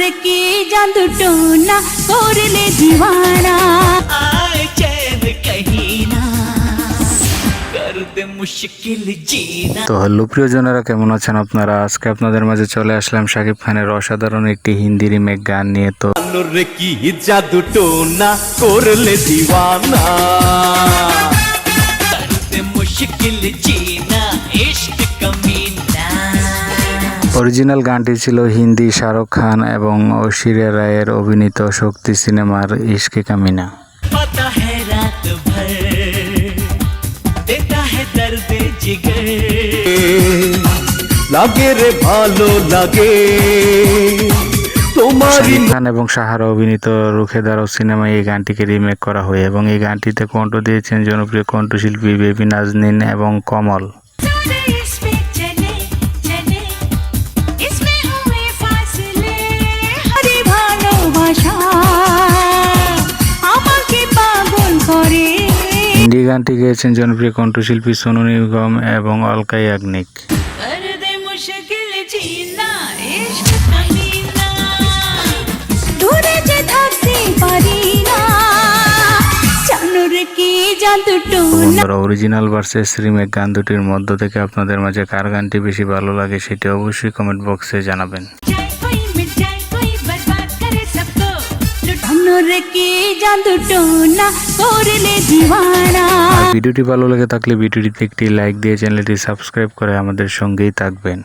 নূর কি জাদু টোনা করলে দিওয়ানা। আয় চैन কহি না তো হ্যালো প্রিয়জনেরা কেমন আছেন আপনারা? আজকে আপনাদের মাঝে চলে আসলাম শাকিব খানের অসাধারণ একটি হিন্দি রিমেক গান নিয়ে। তো করলে দিওয়ানা। মুশকিল জিনা ইশক কম অরিজিনাল গানটি ছিল হিন্দি শাহরুখ খান এবং ঐশ্বরিয়া রায়ের অভিনীত শক্তি সিনেমার ইশকে কামিনা। লাগে রে ভালো লাগে খান এবং সাহার অভিনীত রুখেদারও সিনেমায় এই গানটিকে রিমেক করা হয় এবং এই গানটিতে কণ্ঠ দিয়েছেন জনপ্রিয় কণ্ঠশিল্পী বেবি নাজনীন এবং কমল। গানটি গেয়েছেন জনপ্রিয় কণ্ঠশিল্পী সোনু নিগম এবং Alka Yagnik. Original versus remake গান দুটির মধ্য থেকে আপনাদের মাঝে কার গানটি বেশি ভালো লাগে সেটি অবশ্যই কমেন্ট বক্সে জানাবেন। কি জাদু টোনা করলে ভিডিওটি ভালো লেগে থাকলে ভিডিওটিতে একটি লাইক দিয়ে চ্যানেলটি সাবস্ক্রাইব করে আমাদের সঙ্গেই থাকবেন।